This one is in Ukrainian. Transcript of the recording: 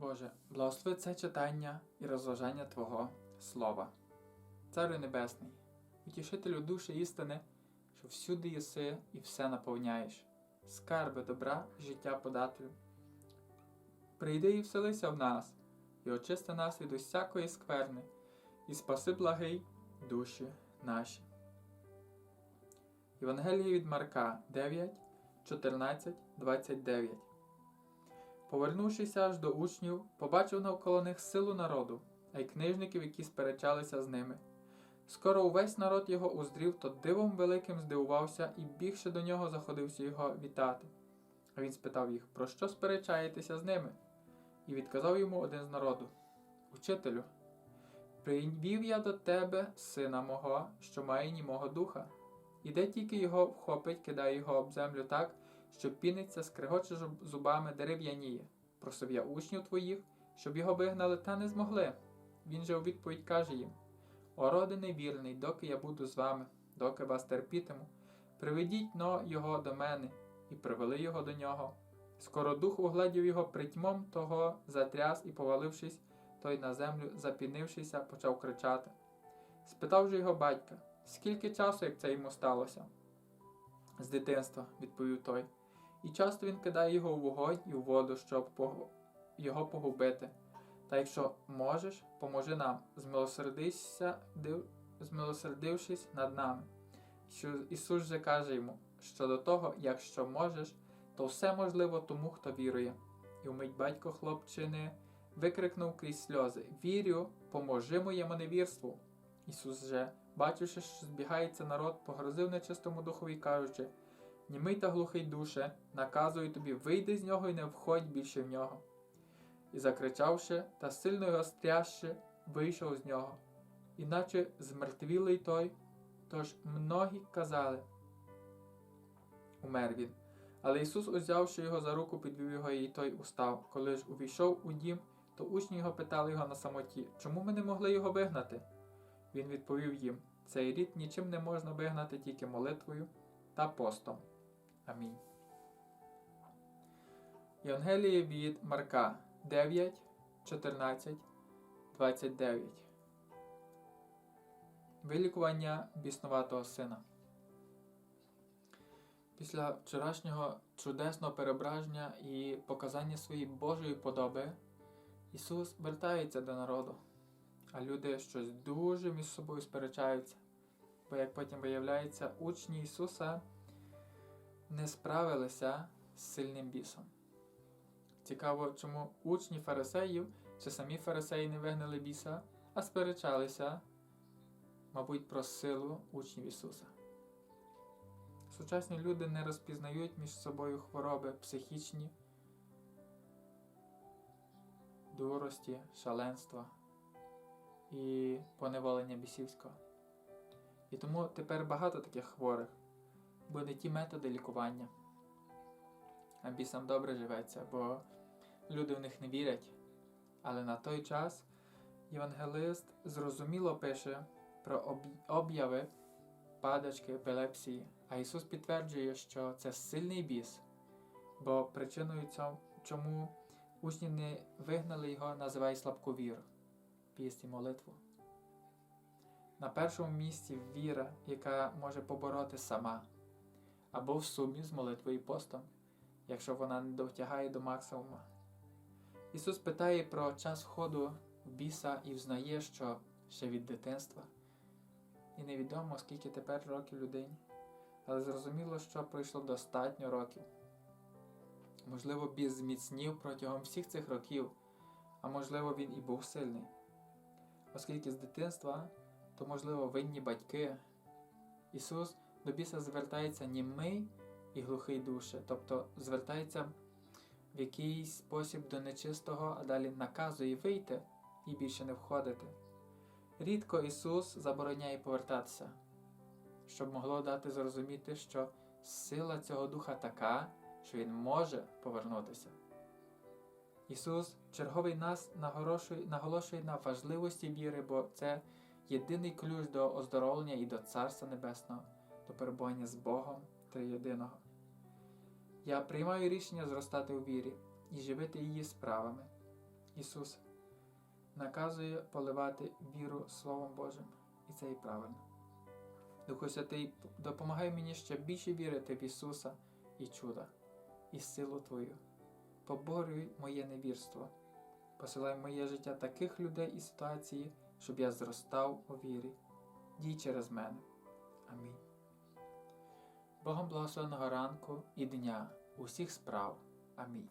Боже, благослови це читання і розважання Твого Слова. Царю Небесний, утішителю душі істини, що всюди єси і все наповняєш, скарби добра, життя подателю. Прийди і вселися в нас, і очисти нас від усякої скверни, і спаси благий душі наші. Євангеліє від Марка 9, 14, 29 Повернувшись аж до учнів, побачив навколо них силу народу, а й книжників, які сперечалися з ними. Скоро увесь народ його уздрів, то дивом великим здивувався і бігши до нього заходився його вітати. А він спитав їх, про що сперечаєтеся з ними? І відказав йому один з народу: Учителю, привів я до тебе сина мого, що має німого духа. І де тільки його вхопить, кидає його об землю так, що піниться, скрегоче зубами, дерев'яніє. Просив я учнів твоїх, щоб його вигнали, та не змогли. Він же у відповідь каже їм: О роди невірний, доки я буду з вами, доки вас терпітиму, приведіть но його до мене, і привели його до нього. Скоро дух угледів його притьмом того, затряс і, повалившись, той на землю, запінившися, почав кричати. Спитав же його батька, скільки часу, як це йому сталося? З дитинства, відповів той. І часто він кидає його у вогонь і у воду, щоб його погубити. Та якщо можеш, поможи нам, змилосердившись над нами. Ісус же каже йому, що до того, якщо можеш, то все можливо тому, хто вірує. І вмить батько хлопчини викрикнув крізь сльози: Вірю, поможи моєму невірству. Ісус же, бачивши, що збігається народ, погрозив нечистому духові, кажучи: Німий та глухий душе, наказую тобі, вийди з нього і не входь більше в нього. І закричавши та сильно його стрясши, вийшов з нього, іначе змертвілий той, тож многі казали. Умер він. Але Ісус, узявши його за руку, підвів його і той устав. Коли ж увійшов у дім, то учні його питали його на самоті, чому ми не могли його вигнати? Він відповів їм: цей рід нічим не можна вигнати тільки молитвою та постом. Амінь. Євангеліє від Марка 9, 14, 29. Вилікування біснуватого сина. Після вчорашнього чудесного переображення і показання своєї Божої подоби Ісус вертається до народу, а люди щось дуже між собою сперечаються. Бо, як потім виявляється, учні Ісуса не справилися з сильним бісом. Цікаво, чому учні фарисеїв чи самі фарисеї не вигнали біса, а сперечалися, мабуть, про силу учнів Ісуса. Сучасні люди не розпізнають між собою хвороби психічні, дурості, шаленства і поневолення бісівського. І тому тепер багато таких хворих, бо не ті методи лікування. А бісам добре живеться, бо люди в них не вірять. Але на той час євангелист зрозуміло пише про обяви падачки, епілепсії, а Ісус підтверджує, що це сильний біс, бо причиною цьому, чому учні не вигнали його, називає слабковіру, піст і молитву. На першому місці віра, яка може побороти сама, або в сумі з молитвою і постом, якщо вона не дотягає до максимуму. Ісус питає про час входу в біса і взнає, що ще від дитинства. І невідомо, скільки тепер років людині, але зрозуміло, що пройшло достатньо років. Можливо, біс зміцнів протягом всіх цих років, а можливо, він і був сильний. Оскільки з дитинства, то, можливо, винні батьки. Ісус до біса звертається німий і глухий душе, тобто звертається в якийсь спосіб до нечистого, а далі наказує вийти і більше не входити. Рідко Ісус забороняє повертатися, щоб могло дати зрозуміти, що сила цього духа така, що Він може повернутися. Ісус черговий нас наголошує, наголошує на важливості віри, бо це єдиний ключ до оздоровлення і до Царства Небесного, до перебування з Богом Триєдиного. Я приймаю рішення зростати у вірі і живити її справами. Ісус наказує поливати віру Словом Божим, і це і правильно. Духу Святий, допомагай мені ще більше вірити в Ісуса і чуда, і силу Твою. Поборюй моє невірство, посилай моє життя таких людей і ситуації, щоб я зростав у вірі. Дій через мене. Амінь. Богом благословеного ранку і дня усіх справ. Амінь.